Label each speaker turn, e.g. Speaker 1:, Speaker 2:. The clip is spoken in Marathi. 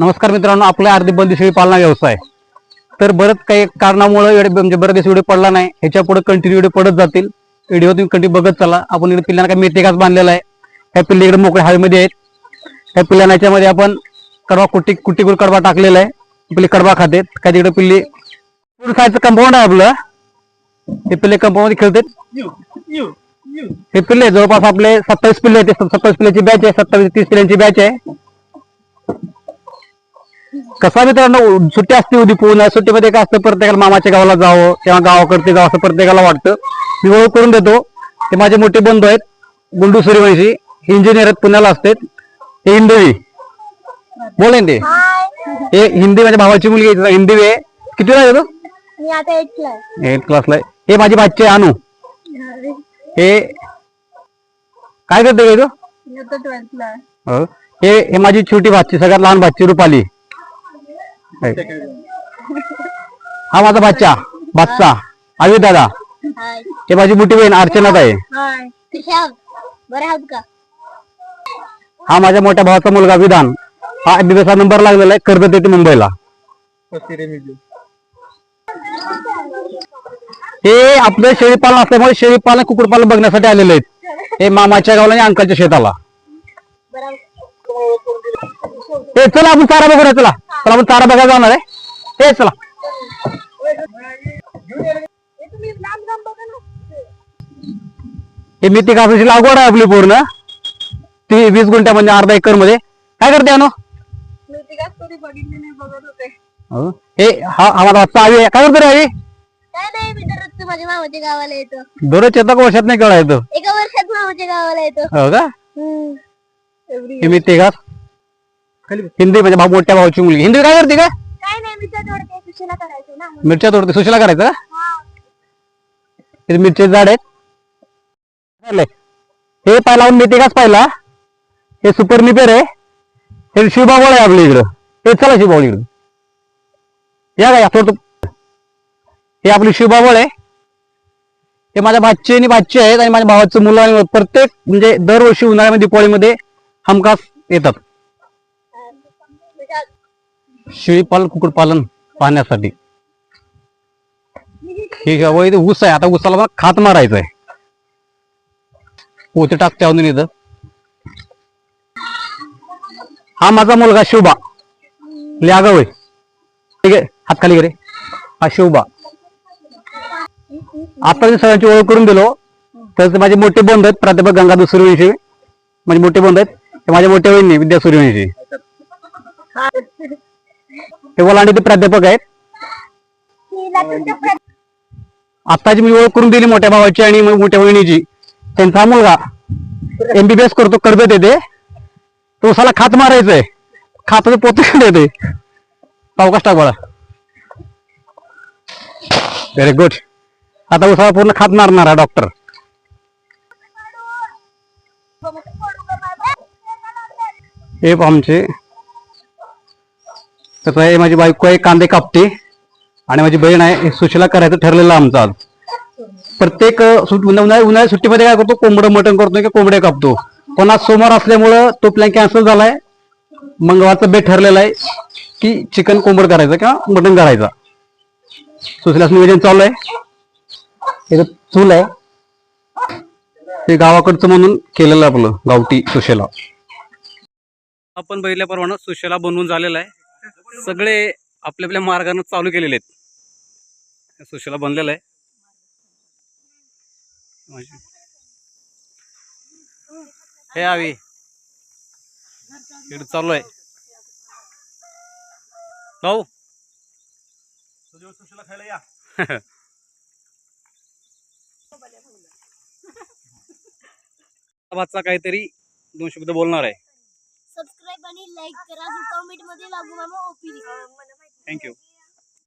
Speaker 1: नमस्कार मित्रांनो आपला अर्धी बंदिशी पालना व्यवसाय. तर बरंच काही कारणामुळे म्हणजे बरेच दिवस व्हिडिओ पडला नाही. ह्याच्या पुढे कंटिन्यू व्हिडिओ पडत जातील. व्हिडिओ तुम्ही कंटिन्यू बघत चला. आपण इकडे पिल्लांना काही मेथेकाच बांधलेला आहे. ह्या पिल्ले इकडे मोकळ्या हवेमध्ये आहेत. ह्या पिल्लांना याच्यामध्ये आपण कडवा कुट्टी कुट्टी कडवा टाकलेला आहे. पिल्ले कडवा खातेत. काय तिकडे पिल्ली? खायचं? कंपाऊंड आहे आपलं. हे पिल्ले कंपाऊंडमध्ये खेळतात. हे पिल्ले जवळपास आपले सत्तावीस पिल्ले आहेत. सत्तावीस पिल्ल्याची बॅच आहे. सत्तावीस तीस पिल्ल्यांची बॅच आहे. कसा मित्रांनो सुट्टी असते उदी पूर्ण. सुट्टीमध्ये काय असतं प्रत्येकाला मामाच्या गावाला जावं किंवा गावाकडचे जावं असं प्रत्येकाला वाटतं. मी ओळख करून देतो. ते माझे मोठे बंधू आहेत गुंडू सूर्यवंशी. इंजिनियर आहेत पुण्याला असतात. हे हिंदवी. बोलेन ते हे हिंदी माझ्या भावाची मुलगी आहे, तिचा हिंदी आहे. किती
Speaker 2: मी आता आहे
Speaker 1: एट क्लासला. हे माझी भाची आहे, अनु. हे काय करते तो? हो. हे माझी छोटी भाची सगळ्यात लहान भाची रुपाली. हा माझा बच्चा बादशा आवी दादा.
Speaker 2: हाय.
Speaker 1: हे माझी मोठी बहीण अर्चनात आहे. हा माझ्या मोठ्या भावाचा मुलगा विधान. हा एमबीबीएस चा नंबर लागलेला आहे. कर्जत येते मुंबईला. हे आपलं शेळीपालन असल्यामुळे शेळीपालन कुकुडपालन बघण्यासाठी आलेले आहेत. हे मामाच्या गावाला आणि अंकलच्या शेताला. हे चला आपण चारा बघूया चला. चला आपण चारा बघायला जाणार आहे. हे चला. हे मेथी कासाची लागवड आहे आपली पूर्ण. ती वीस गुंठ्यामध्ये अर्धा एकरमध्ये. काय करते अनु?
Speaker 2: मी ती
Speaker 1: हो. माझा आवी आहे. काय करतो रे आवी
Speaker 2: काय नाही मी दररोज माझ्या मामाच्या गावाला येतो
Speaker 1: दररोज येतो का वर्षात नाही कळायचं?
Speaker 2: एका वर्षात मामाच्या गावाला येतो.
Speaker 1: हो का. हे मेथी घास हिंदी म्हणजे भाऊ मोठ्या भावाची मुलगी. हिंदी काय करते का
Speaker 2: काय नाही मी त्याच्यावर काही सुशीला करायचो ना
Speaker 1: मिरच्या तोडते सुशीला करायचं का?
Speaker 2: हा.
Speaker 1: मिरचे झाड आहेत. हे पाहिला आपण मेथी घास पाहिला. हे सुपर निपेर आहे. हे शिवबाबळ आहे आपल्या इकडं. हे चला शिवबाबळ इकडं. या काय थोडं हे आपली शिवबाबळ आहे. हे माझ्या भाची आणि भाची आहेत आणि माझ्या भावाचं मुलं आणि प्रत्येक म्हणजे दरवर्षी उन्हाळ्यामध्ये दिवाळीमध्ये हमखास येतात. शेळीपालन कुक्कुटपालन पाहण्यासाठी. हे गाव ऊस आहे. आता ऊसाला मला खात मारायचं आहे पोते टाकते अजून इथं. हा माझा मुलगा शिवबा ल्यागाव आहे ठीक आहे हात खाली करे हा शिवबा आता मी सगळ्यांची ओळख करून दिलो. तर माझे मोठे बंद आहेत. प्राध्यापक गंगाधर सूर्यवंशी. माझे मोठे बंद आहेत. ते माझ्या मोठ्या बहिणी विद्या सूर्यवंशी. ते वलांडी ते प्राध्यापक आहेत. आताची मी ओळख करून दिली मोठ्या भावाची आणि मग मोठ्या बहिणीची त्यांचा मुलगा एमबीबीएस करतो कर्जत येते. तो उसाला खात मारायचंय. खाताचं पोत येते. पावकाश टाक बाळा व्हेरी गुड आता उसाला पूर्ण खात मारणार आहे डॉक्टर हे आमचे. तसं हे माझी बायको आहे कांदे कापते. आणि माझी बहीण आहे हे सुशीला करायचं ठरलेलं आमचं आज. प्रत्येक सुट- उन्हाळ्या उन्हाळ्या सुट्टीमध्ये काय करतो? कोंबडं मटण करतो किंवा कोंबड्या कापतो. पण आज सोमवार असल्यामुळं तो प्लॅन कॅन्सल झालाय. मंगळवारचा बेट ठरलेला आहे की चिकन कोंबड करायचं किंवा मटण करायचा. सुशीलाच नियोजन चालू आहे. इथं चूल आहे. ते गावाकडचं म्हणून केलेलं आहे आपलं गावठी सुशेला. आपण बघितल्याप्रमाणे सुशेला बनवून झालेला आहे. सगळे आपल्या आपल्या मार्गाने चालू केलेले आहेत. सुशीला बनलेलं आहे. हे आवी. इकडे चालू आहे. भाऊ. भातचा काहीतरी दोन शब्द बोलणार आहे.
Speaker 2: लाईक करा कमेंटमध्ये लागू मामा ओपी
Speaker 1: थँक्यू